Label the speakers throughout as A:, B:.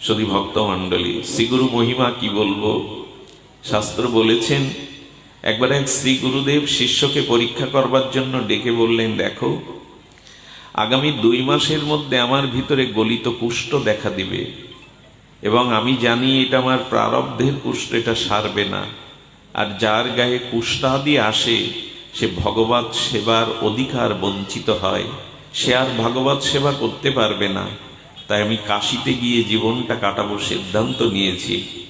A: সদী ভক্ত মণ্ডলী, শ্রীগুরু মহিমা কি বলব? শাস্ত্র বলেছেন, একবার এক শ্রী গুরুদেব শিষ্যকে পরীক্ষা করবার জন্য ডেকে বললেন, দেখো, আগামী দুই মাসের মধ্যে আমার ভিতরে গলিত কুষ্ঠ দেখা দিবে এবং আমি জানি এটা আমার প্রারব্ধের কুষ্ঠ, এটা সারবে না। আর যার গায়ে কুষ্ঠাদি আসে, সে ভগবত সেবার অধিকার বঞ্চিত হয়। সে আর ভগবত সেবা করতে পারবে না। তাই আমি কাশিতে গিয়ে জীবনটা কাটাবো সিদ্ধান্ত নিয়েছি।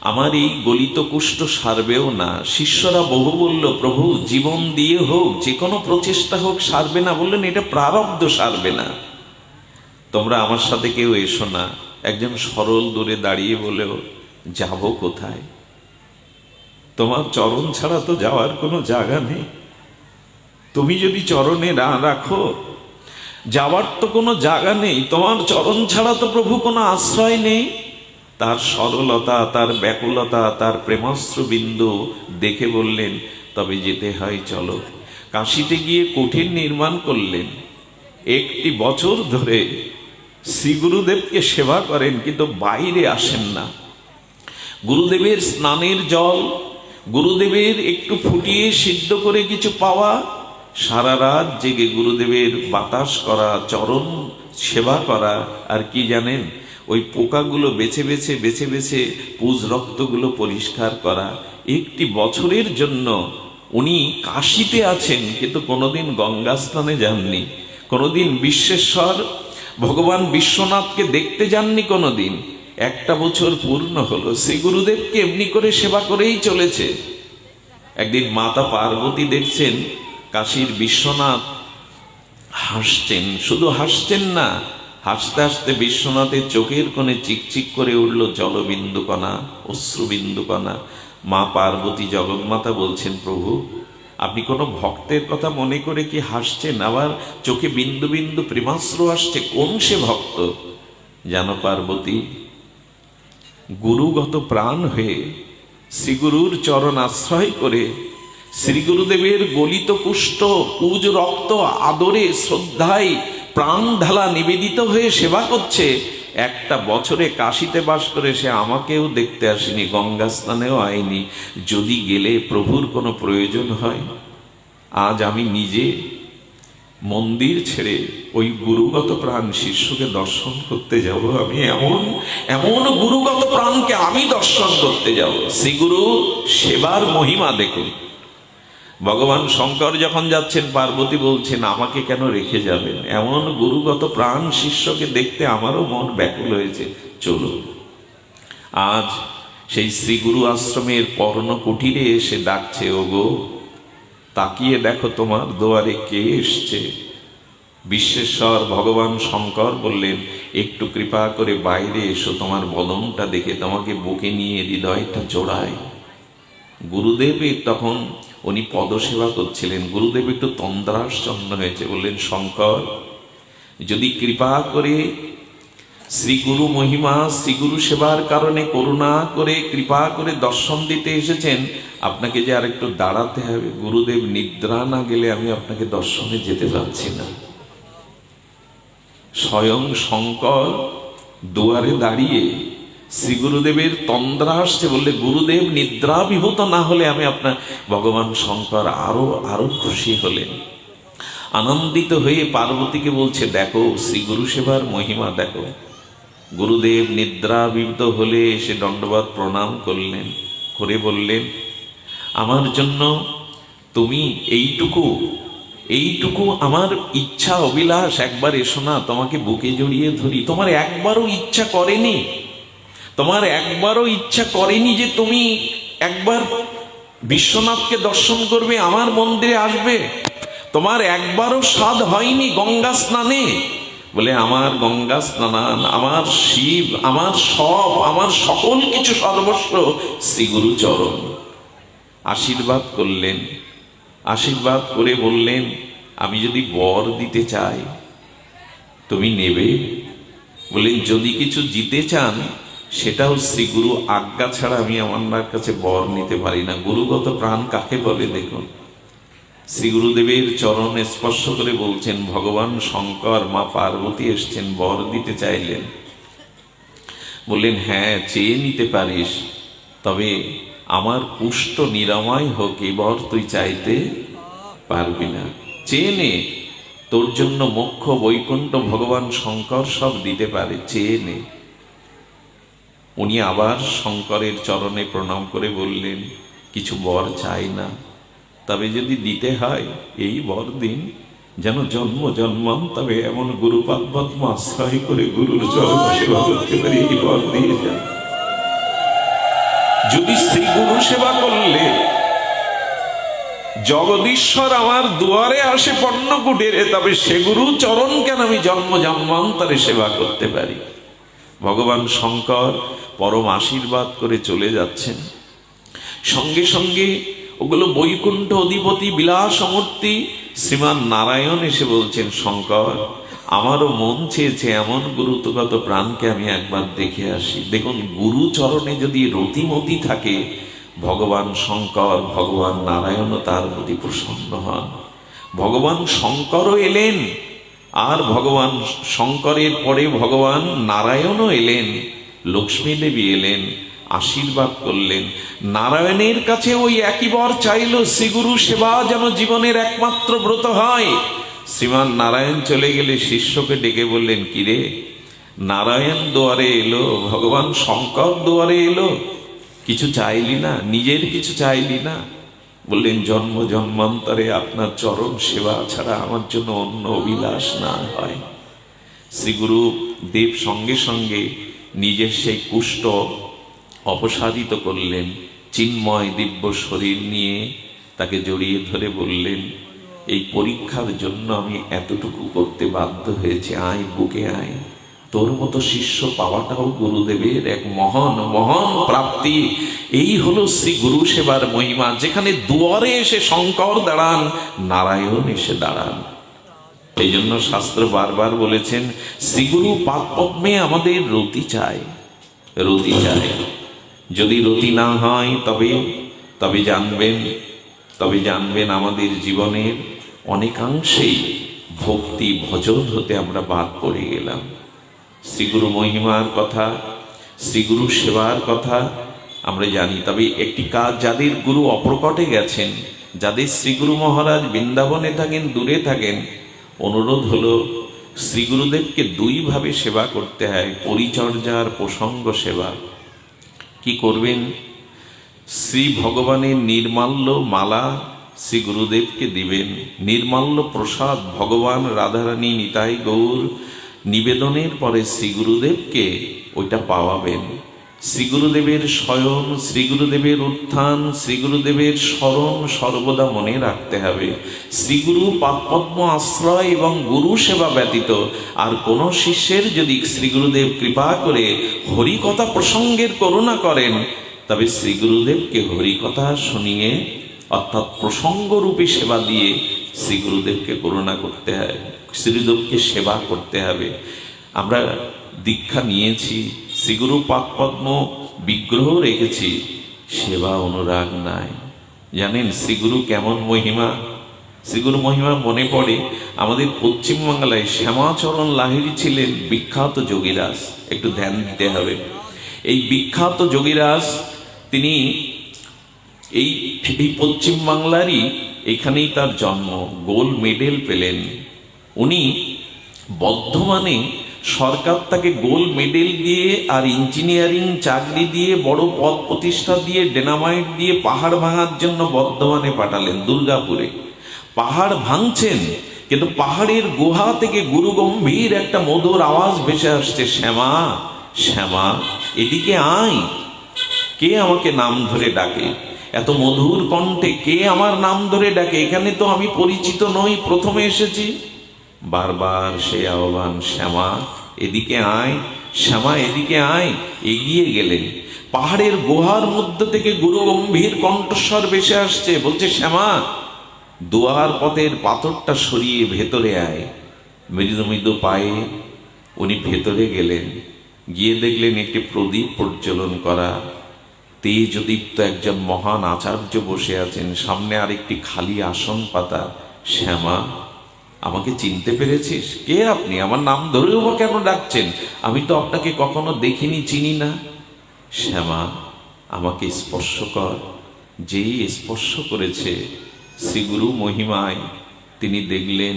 A: আমার এই গলিত কুষ্ঠ সারবেও না। শিষ্যরা বহু বলল, প্রভু, জীবন দিয়ে হোক যে কোনো প্রচেষ্টা হোক, সারবে না। বললেন, এটা প্রারব্ধ সারবে না। তোমরা আমার সাথে কেউ এসো না। একজন সরল দূরে দাঁড়িয়ে বলেও যাব কোথায়? তোমার চরণ ছাড়া তো যাওয়ার কোনো জায়গা নেই। তুমি যদি চরণে না রাখো যাওয়ার তো কোনো জায়গা নেই, তোমার চরণ ছাড়া তো প্রভু কোনো আশ্রয় নেই। তার সরলতা, তার ব্যাকুলতা, তার প্রেমাস্ত্র বিন্দু দেখে বললেন, তবে যেতে হয়, চলো। কাশিতে গিয়ে কঠিন নির্মাণ করলেন। একটি বছর ধরে শ্রী গুরুদেবকে সেবা করেন, কিন্তু বাইরে আসেন না। গুরুদেবের স্নানের জল, গুরুদেবের একটু ফুটিয়ে সিদ্ধ করে কিছু পাওয়া সারা রাত জেগে গুরুদেবের বাতাস করা, চরণ সেবা করা, আর কি জানেন? ওই পোকাগুলো বেছে বেছে বেছে বেছে পুজ রক্তগুলো পরিষ্কার করা। একটি বছরের জন্য উনি কাশিতে আছেন, কিন্তু কোনোদিন গঙ্গা স্নানে যাননি। কোনোদিন বিশ্বেশ্বর, ভগবান বিশ্বনাথকে দেখতে যাননি কোনোদিন। একটা বছর পূর্ণ হলো, শ্রী গুরুদেবকে এমনি করে সেবা করেই চলেছে। একদিন মাতা পার্বতী দেখছেন কাশীর বিশ্বনাথ হাসছেন। শুধু হাসছেন না, হাসতে হাসতে বিশ্বনাথের চোখের কোণে চিকচিক করে উঠল জলবিন্দু কণা অশ্রুবিন্দু কণা মা পার্বতী জগন্মাতা বলছেন, প্রভু, আপনি কোনো ভক্তের কথা মনে করে কি হাসছেন? আবার চোখে বিন্দু বিন্দু প্রেমাশ্রু আসছে, কোন সে ভক্ত? জানো পার্বতী গুরুগত প্রাণ হয়ে শ্রীগুরুর চরণ আশ্রয় করে শ্রী গুরুদেবের গলিত কুষ্ঠ পুজ রক্ত আদরে শ্রদ্ধায় প্রাণ ঢালা নিবেদিত হয়ে সেবা করছে। একটা বছরে কাশিতে বাস করে সে আমাকেও দেখতে আসেনি, গঙ্গা স্নানেও আয়নি। যদি গেলে প্রভুর কোনো প্রয়োজন হয়? আজ আমি নিজে মন্দির ছেড়ে ওই গুরুগত প্রাণ শিষ্যকে দর্শন করতে যাব। আমি এমন এমন গুরুগত প্রাণকে আমি দর্শন করতে যাব। শ্রীগুরু, সেবার মহিমা দেখুন। ভগবান শঙ্কর যখন যাচ্ছেন, পার্বতী বলছেন, আমাকে কেন রেখে যাবেন? এমন গুরুগত প্রাণ শিষ্যকে দেখতে আমারও মন ব্যাকুল হয়েছে। চলুন। আজ সেই শ্রীগুরু আশ্রমের পর্ণ কুটিরে এসে ডাকছে, ওগো, তাকিয়ে দেখো তোমার দুয়ারে কে এসছে। বিশ্বেশ্বর ভগবান শঙ্কর বললেন, একটু কৃপা করে বাইরে এসো, তোমার বদনটা দেখে তোমাকে বুকে নিয়ে হৃদয়টা জোড়ায়। গুরুদেবের তখন উনি পদসেবা করছিলেন গুরুদেব একটু তন্দ্রাশ্চন্ন হয়েছে। বললেন, শঙ্কর, যদি কৃপা করে শ্রীগুরু মহিমা, শ্রীগুরু সেবার কারণে করুণা করে, কৃপা করে দর্শন দিতে এসেছেন, আপনাকে যে আর একটু দাঁড়াতে হবে, গুরুদেব নিদ্রা না গেলে আমি আপনাকে দর্শনে যেতে পারছি না। স্বয়ং শঙ্কর দুয়ারে দাঁড়িয়ে শ্রী গুরুদেবের তন্দ্রা আসছে বললে, গুরুদেব নিদ্রা বিভূত না হলে আমি আপনার ভগবান শঙ্কর আরও আরও খুশি হলেন। আনন্দিত হয়ে পার্বতীকে বলছে, দেখো শ্রী গুরু সেবার মহিমা দেখো। গুরুদেব নিদ্রাবিত হলে এসে দণ্ডবাদ প্রণাম করলেন, করে বললেন, আমার জন্য তুমি এইটুকু এইটুকু আমার ইচ্ছা অভিলাষ। একবার এসো না, তোমাকে বুকে জড়িয়ে ধরি। তোমার একবারও ইচ্ছা করেনি। তোমার একবারও ইচ্ছা করেনি যে তুমি একবার বিশ্বনাথকে দর্শন করবে, আমার মন্দিরে আসবে। তোমার একবারও স্বাদ হয়নি গঙ্গা স্নানে। বলে, আমার গঙ্গা স্নান আমার শিব, আমার সব, আমার সকল কিছু সর্বস্ব শ্রীগুরু চরণ আশীর্বাদ করলেন। আশীর্বাদ করে বললেন, আমি যদি বর দিতে চাই, তুমি নেবে? বললেন যদি কিছু জিতে চান সেটাও শ্রী গুরু আজ্ঞা ছাড়া আমি আমার কাছে বর নিতে পারি না। গুরুগত প্রাণ কাকে বলে দেখুন? শ্রী গুরুদেবের চরণ স্পর্শ করে বলছেন, ভগবান শঙ্কর মা পার্বতী এসছেন, বর দিতে চাইলেন। বললেন হ্যাঁ চেয়ে নিতে পারিস, তবে আমার পুষ্ট নিরাময় হোক এবার তুই চাইতে পারবি না। চেয়ে নে, তোর জন্য মোক্ষ বৈকুণ্ঠ ভগবান শঙ্কর সব দিতে পারে, চেয়ে নে। উনি আবার শঙ্করের চরণে প্রণাম করে বললেন, কিছু বর চাই না। তবে যদি দিতে হয়, এই বর দিন। যেন জন্ম জন্মাম, তবে এমন গুরু পদ্ম আশ্রয় করে গুরুর যদি শ্রী গুরু সেবা করলে, জগদীশ্বর আমার দুয়ারে আসে পণ্য কুটিরে তবে সে গুরু চরণ কেন আমি জন্ম জন্মান্তরে সেবা করতে পারি? ভগবান শঙ্কর পরম আশীর্বাদ করে চলে যাচ্ছেন। সঙ্গে সঙ্গে ওগুলো বৈকুণ্ঠ অধিপতি বিলাসমূর্তি শ্রীমান নারায়ণ এসে বলছেন, শঙ্কর, আমারও মন চেয়েছে এমন গুরুত্বগত প্রাণকে আমি একবার দেখে আসি। দেখুন গুরু চরণে যদি রতিমতি থাকে, ভগবান শঙ্কর, ভগবান নারায়ণও তার প্রতি প্রসন্ন হন। ভগবান শঙ্করও এলেন আর ভগবান শঙ্করের পরে ভগবান নারায়ণও এলেন, লক্ষ্মী দেবী এলেন, আশীর্বাদ করলেন। নারায়ণের কাছে ওই একই বর চাইল, শ্রীগুরু সেবা যেন জীবনের একমাত্র ব্রত হয়। শ্রীমান নারায়ণ চলে গেলে শিষ্যকে ডেকে বললেন কিরে নারায়ণ দুয়ারে এলো, ভগবান শঙ্কর দুয়ারে এলো। কিছু চাইলি না? নিজের কিছু চাইলি না? বললেন, জন্ম জন্মান্তরে আপনার চরম সেবা ছাড়া আমার জন্য অন্য অভিলাষ না হয়। শ্রীগুরু দেব সঙ্গে সঙ্গে নিজের সেই কুষ্ঠ অপসারিত করলেন, চিন্ময় দিব্য শরীর নিয়ে তাকে জড়িয়ে ধরে বললেন, এই পরীক্ষার জন্য আমি এতটুকু করতে বাধ্য হয়েছে, আয় বুকে আয়। তোর মতো শিষ্য পাওয়াটাও গুরুদেবের এক মহান মহান প্রাপ্তি। এই হলো শ্রী গুরু সেবার মহিমা, যেখানে দুয়ারে এসে শঙ্কর দাঁড়ান, নারায়ণ এসে দাঁড়ান। এই জন্য শাস্ত্র বারবার বলেছেন, শ্রীগুরু পাদ পদ্মে আমাদের রতি চায় রতি চায়। যদি রতি না হয় তবে তবে জানবেন তবে জানবেন আমাদের জীবনের অনেকাংশেই ভক্তি ভজন হতে আমরা বাদ পড়ে গেলাম। শ্রীগুরু মহিমার কথা, শ্রীগুরু সেবার কথা আমরা জানি। তবে একটি কাজ যাদের গুরু অপ্রকটে গেছেন, যাদের শ্রীগুরু মহারাজ বৃন্দাবনে থাকেন, দূরে থাকেন, অনুরোধ হলো শ্রী গুরুদেবকে দুইভাবে সেবা করতে হয়, পরিচর্যার প্রসঙ্গ সেবা। কি করবেন? শ্রী ভগবানের নির্মাল্য মালা শ্রী গুরুদেবকে দিবেন। নির্মাল্য প্রসাদ ভগবান রাধারানী নিতাই গৌর নিবেদনের পরে শ্রী গুরুদেবকে ওইটা পাওয়াবেন। শ্রী গুরুদেবের স্বয়ং শ্রী গুরুদেবের উত্থান শ্রী গুরুদেবের স্মরণ সর্বদা মনে রাখতে হবে। শ্রীগুরু পাদপদ্ম আশ্রয় এবং গুরু সেবা ব্যতীত আর কোন শিষ্যের যদি শ্রী গুরুদেব কৃপা করে হরিকথা প্রসঙ্গের করুণা করেন, তবে শ্রী গুরুদেবকে হরিকথা শুনিয়ে অর্থাৎ প্রসঙ্গরূপী সেবা দিয়ে শ্রী গুরুদেবকে করুণা করতে হয়। শ্রীদেবকে সেবা করতে হবে। আমরা দীক্ষা নিয়েছি, শ্রীগুরু পাদপদ্ম বিগ্রহ রেখেছি, সেবা অনুরাগ নাই। জানেন, শ্রীগুরু কেমন মহিমা? শ্রীগুরু মহিমা মনে পড়ে, আমাদের পশ্চিমবাংলায় শ্যামাচরণ লাহিড়ী ছিলেন বিখ্যাত যোগীরাজ। একটু ধ্যান দিতে হবে। এই বিখ্যাত যোগীরাজ, তিনি এই পশ্চিমবাংলারই এখানেই তার জন্ম, গোল্ড মেডেল পেলেন। উনি বর্ধমানে সরকার তাকে গোল্ড মেডেল দিয়ে আর ইঞ্জিনিয়ারিং চাকরি দিয়ে, বড় পদ প্রতিষ্ঠা দিয়ে, ডেনামাইট দিয়ে পাহাড় ভাঙার জন্য বর্ধমানে পাঠালেন দুর্গাপুরে। পাহাড় ভাঙছেন, কিন্তু পাহাড়ের গুহা থেকে গুরু গম্ভীর একটা মধুর আওয়াজ ভেসে আসছে, শ্যামা শ্যামা, এদিকে আয়। কে আমাকে নাম ধরে ডাকে? এত মধুর কণ্ঠে কে আমার নাম ধরে ডাকে? এখানে তো আমি পরিচিত নই, প্রথমে এসেছি। বারবার সে আহ্বান, শ্যামা, এদিকে আয়, শ্যামা, এদিকে আয়, এগিয়ে গেলেন পাহাড়ের গুহার মধ্যে থেকে গুরু গম্ভীর কণ্ঠস্বর ভেসে আসছে, বলছে, শ্যামা, দুয়ার পথের পাথরটা সরিয়ে ভেতরে আয়। মৃদু মৃদু পায়ে উনি ভেতরে গেলেন। গিয়ে দেখলেন একটি প্রদীপ প্রজ্বলন করা। তেজদীপ্ত একজন মহান আচার্য বসে আছেন। সামনে আরেকটি খালি আসন পাতা। শ্যামা আমাকে চিনতে পেরেছিস? কে আপনি? আমার নাম ধরেও বা কেন ডাকছেন? আমি তো আপনাকে কখনো দেখিনি, চিনি না। শ্যামা, আমাকে স্পর্শ কর। যেই স্পর্শ করেছে শ্রীগুরু মহিমায়, তিনি দেখলেন,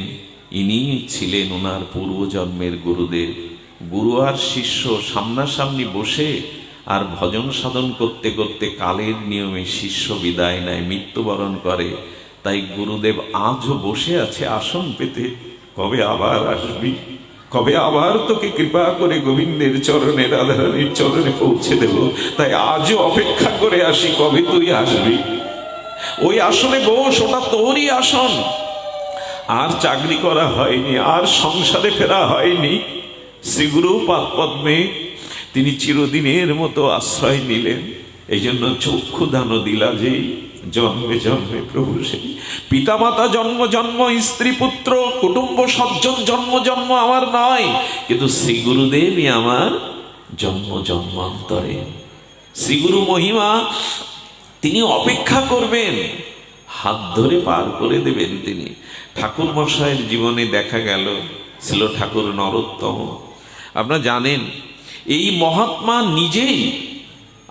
A: ইনি ছিলেন ওনার পূর্বজন্মের গুরুদেব। গুরু আর শিষ্য সামনাসামনি বসে আর ভজন সাধন করতে করতে কালের নিয়মে শিষ্য বিদায় নেয়, মৃত্যুবরণ করে। তাই গুরুদেব আজও বসে আছে আসন পেতে। কবে আবার আসবি? কবে আবার তোকে কৃপা করে গোবিন্দের চরণে, রাধারানীর চরণে পৌঁছে দেব? তাই আজও অপেক্ষা করে আসি, কবে তুই আসবি? ওই আসনে বস, ওটা তোরই আসন। আর চাকরি করা হয়নি, আর সংসারে ফেরা হয়নি। শ্রীগুরু পাদ পদ্মে তিনি চিরদিনের মতো আশ্রয় নিলেন। এই জন্য চক্ষু দান দিলা যেই। জন্মে জন্মে প্রভু সেই পিতামাতা জন্ম জন্ম, স্ত্রী পুত্র, কুটুম্ব সজ্জন, জন্ম জন্ম আমার নয়। কিন্তু শ্রী গুরুদেবই আমার জন্ম জন্মান্তরে। শ্রীগুরু মহিমা, তিনি অপেক্ষা করবেন। হাত ধরে পার করে দেবেন তিনি। ঠাকুর মশাইয়ের জীবনে দেখা গেল, ছিল ঠাকুর নরোত্তম। আপনারা জানেন, এই মহাত্মা নিজেই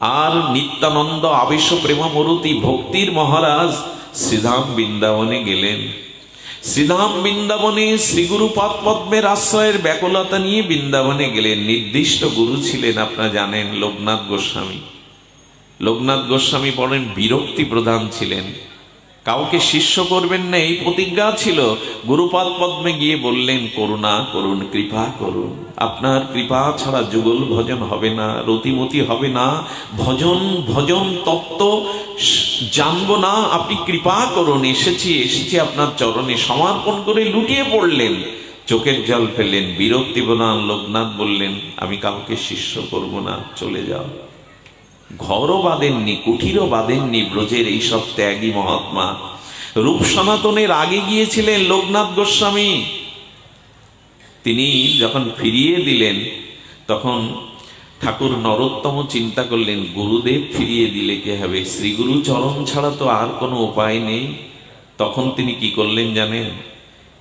A: আর নিত্যানন্দ আবেশ প্রেমমূরতি ভক্তির মহারাজ শ্রীধাম বৃন্দাবনে গেলেন। শ্রীধাম বৃন্দাবনে শ্রীগুরু পাদ পদ্মের আশ্রয়ের ব্যাকুলতা নিয়ে বৃন্দাবনে গেলেন। নির্দিষ্ট গুরু ছিলেন আপনারা জানেন লোকনাথ গোস্বামী। লোকনাথ গোস্বামী বলেন বিরক্তি প্রধান ছিলেন। কাউকে শিষ্য করবেন না, এই প্রতিজ্ঞা ছিল। গুরুপাদ পদ্মে গিয়ে বললেন, করুণা করুন কৃপা করুন আপনার কৃপা ছাড়া যুগল ভজন হবে না, রতিমতি হবে না। ভজন ভজন তত্ত্ব জানব না, আপনি কৃপা করুন এসেছি এসেছি আপনার চরণে। সমর্পণ করে লুটিয়ে পড়লেন। চোখের জল ফেললেন। বিরক্তি প্রধান লোকনাথ বললেন, আমি কাউকে শিষ্য করব না, চলে যাও। ঘরও বাঁধেননি কুঠিরও বাঁধেননি ব্রজের এইসব ত্যাগী মহাত্মা। রূপ সনাতনের আগে গিয়েছিলেন লোকনাথ গোস্বামী। তিনি যখন ফিরিয়ে দিলেন, তখন ঠাকুর নরোত্তম চিন্তা করলেন, গুরুদেব ফিরিয়ে দিলে কে হবে? শ্রীগুরু চরণ ছাড়া তো আর কোনো উপায় নেই। তখন তিনি কি করলেন জানেন?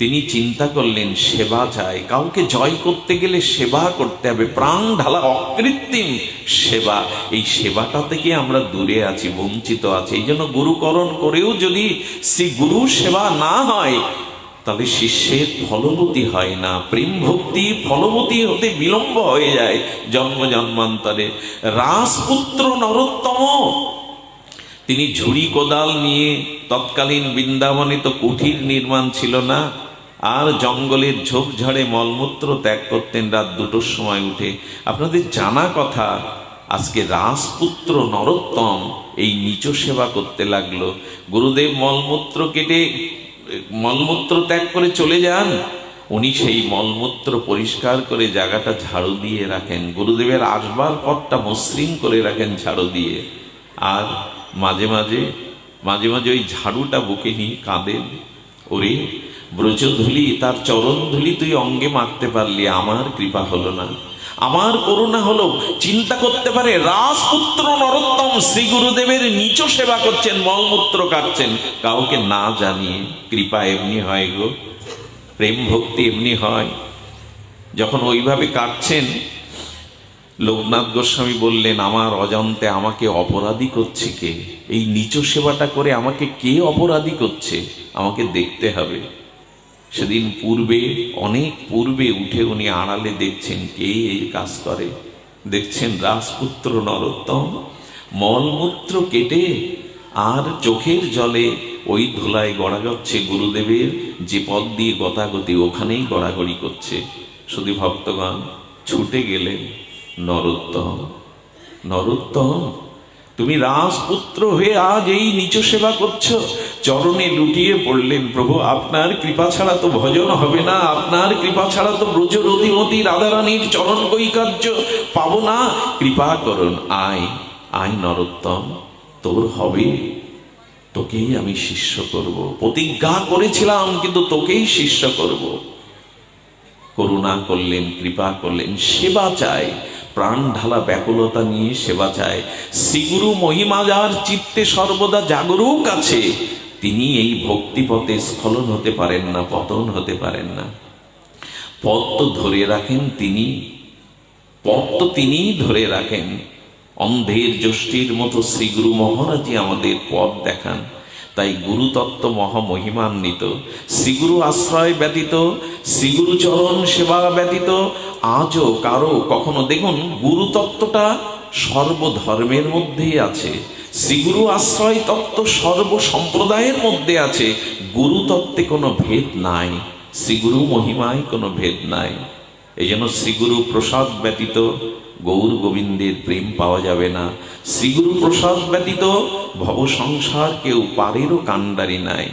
A: তিনি চিন্তা করলেন, সেবা চাই। কাউকে জয় করতে গেলে সেবা করতে হবে। প্রাণ ঢালা অকৃত্রিম সেবা। এই সেবাটা থেকে আমরা দূরে আছি, বঞ্চিত আছি। এই জন্য গুরুকরণ করেও যদি শ্রী গুরু সেবা না হয়, তাহলে শিষ্যের ফলবতী হয় না। প্রেম ভক্তি ফলবতী হতে বিলম্ব হয়ে যায় জন্ম জন্মান্তরে। রাজপুত্র নরোত্তম। তিনি ঝুড়ি কোদাল নিয়ে তৎকালীন বৃন্দাবনে তো কুঠির নির্মাণ ছিল না। আর জঙ্গলের ঝোপঝাড়ে মলমূত্র ত্যাগ করতেন রাত দুটোর সময় উঠে। আপনাদের জানা কথা, আজকে রাজপুত্র নরোত্তম এই নিচ সেবা করতে লাগল। গুরুদেব মলমূত্র কেটে, মলমূত্র ত্যাগ করে চলে যান। উনি সেই মলমূত্র পরিষ্কার করে জায়গাটা ঝাড়ু দিয়ে রাখেন। গুরুদেবের আসবার পথটা মসৃণ করে রাখেন ঝাড়ু দিয়ে। আর মাঝে মাঝে মাঝে মাঝে ওই ঝাড়ুটা বুকে নিয়ে কাঁদেন। ওরে ব্রজধুলি তার চরণ ধুলি তুই অঙ্গে মারতে পারলি, আমার কৃপা হলো না। আমার করুণা হলো, চিন্তা করতে পারে, রাজপুত্র নরোত্তম শ্রী গুরুদেবের নিচ সেবা করছেন, মলমূত্র কাটছেন। কাউকে না জানিয়ে কৃপা এমনি হয় গো, প্রেম ভক্তি এমনি হয়। যখন ওইভাবে কাটছেন, লোকনাথ গোস্বামী বললেন, আমার অজান্তে আমাকে অপরাধী করছে কে? এই নিচ সেবাটা করে আমাকে কে অপরাধী করছে? আমাকে দেখতে হবে। সেদিন পূর্বে, অনেক পূর্বে উঠে উনি আড়ালে দেখছেন কে এই কাজ করে। দেখছেন রাজপুত্র নরোত্তম, মলমূত্র কেটে আর চোখের জলে ওই ধুলায় গড়াগচ্ছে গুরুদেবের যে পথ দিয়ে গতাগতি ওখানেই গড়াগড়ি করছে। শুধু ভক্তগণ ছুটে গেলেন নরোত্তম। নরোত্তম তুমি রাজপুত্র হয়ে আজ এই নিচ সেবা করছ। চরণে লুটিয়ে পড়লেন প্রভু, আপনার কৃপা ছাড়া তো ভজন হবে না। আপনার কৃপা ছাড়া তো ব্রজ রতিমতি রাধারানীর চরণ কৈকার্য পাবো না। কৃপা করুন, আয় আয় নরোত্তম, তোর হবে। তোকেই আমি শিষ্য করব। প্রতিজ্ঞা করেছিলাম, কিন্তু তোকেই শিষ্য করব। করুণা করলেন, কৃপা করলেন, সেবা চায় প্রাণ ঢালা ব্যাকুলতা নিয়ে সেবা চায়। শ্রীগুরু মহিমা যার চিত্তে সর্বদা জাগরুক আছে। তিনি এই ভক্তিপথে স্খলন হতে পারেন না, পতন হতে পারেন না। পথ তো ধরে রাখেন তিনি, পথ তো তিনিই ধরে রাখেন। অন্ধের যষ্টির মতো শ্রীগুরু মহারাজই আমাদের পথ দেখান। তাই গুরুতত্ত্ব মহামহিমান্বিত, শ্রীগুরু আশ্রয় ব্যতীত, শ্রীগুরু চরণ সেবা ব্যতীত, আজও কারও কখনো দেখুন গুরুতত্ত্বটা সর্বধর্মের মধ্যেই আছে। শ্রীগুরু আশ্রয় তত্ত্ব সর্ব সম্প্রদায়ের মধ্যে আছে। গুরু তত্ত্বে কোনো ভেদ নাই। শ্রীগুরু মহিমায় কোনো ভেদ নাই। এই জন্য শ্রীগুরু প্রসাদ ব্যতীত গৌর গোবিন্দের প্রেম পাওয়া যাবে না। শ্রীগুরু প্রসাদ ব্যতীত ভব সংসার কেউ পারেরও কাণ্ডারি নাই।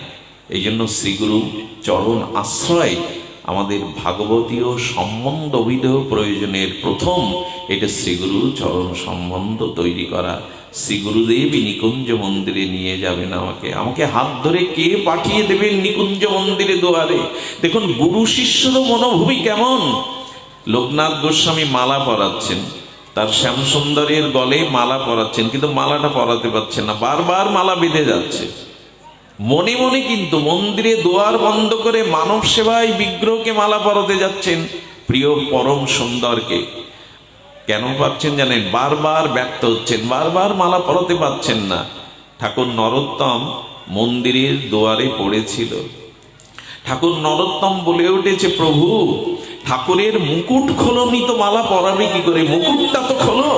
A: এই জন্য শ্রীগুরু চরণ আশ্রয় আমাদের ভাগবতীয় সম্বন্ধ অভিধ প্রয়োজনের প্রথম এটা শ্রীগুরু চরণ সম্বন্ধ তৈরি করা। শ্রী গুরুদেবই নিকুঞ্জ মন্দিরে নিয়ে যাবেন আমাকে। আমাকে হাত ধরে কে পাঠিয়ে দেবেন নিকুঞ্জ মন্দিরে দুয়ারে? দেখুন, গুরু শিষ্যর মনোভূমি কেমন? লোকনাথ গোস্বামী মালা পরাচ্ছেন। তার শ্যামসুন্দরের গলে মালা পরাচ্ছেন, কিন্তু মালাটা পরাতে পারছেন না। বারবার মালা বেঁধে যাচ্ছে। মনে মনে কিন্তু মন্দিরে দোয়ার বন্ধ করে মানব সেবায় বিগ্রহকে মালা পরাতে যাচ্ছেন প্রিয় পরম সুন্দরকে। কেন পাচ্ছেন জানেন? বারবার ব্যক্ত হচ্ছেন, বারবার মালা পরাতে পারছেন না। ঠাকুর নরোত্তম মন্দিরের দুয়ারে পড়েছিল। ঠাকুর নরোত্তম বলে উঠেছে, প্রভু ঠাকুরের মুকুট খোলনি তো মালা পরাবে কি করে? মুকুটটা তো খোলো।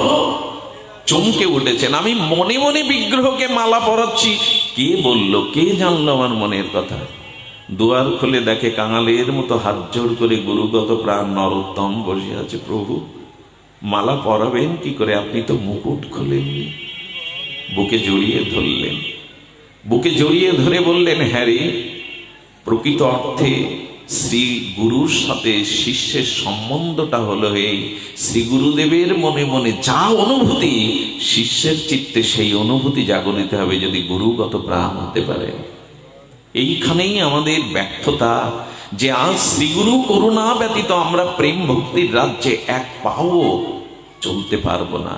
A: চমকে উঠেছেন আমি মনে মনে বিগ্রহকে মালা পরাচ্ছি। কে বলল? কে জানলো আমার মনের কথা? দুয়ার খুলে দেখে কাঙালের মতো হাত জোড় করে গুরুগত প্রাণ নরোত্তম বসে আছে প্রভু। মালা পরাবেন কি করে? আপনি তো মুকুট খোলেননি। বুকে জড়িয়ে ধরলেন। বুকে জড়িয়ে ধরে বললেন হ্যাঁ রে, প্রকৃত অর্থে শ্রী গুরুর সাথে শিষ্যের সম্বন্ধটা হলো এই শ্রী গুরুদেবের মনে মনে যা অনুভূতি, শিষ্যের চিত্তে সেই অনুভূতি জাগরিত হবে যদি গুরুগত প্রাণ হতে পারে। এইখানেই আমাদের ব্যর্থতা যে আজ শ্রীগুরু করুণা ব্যতীত আমরা প্রেম ভক্তির রাজ্যে এক পাও চলতে পারব না।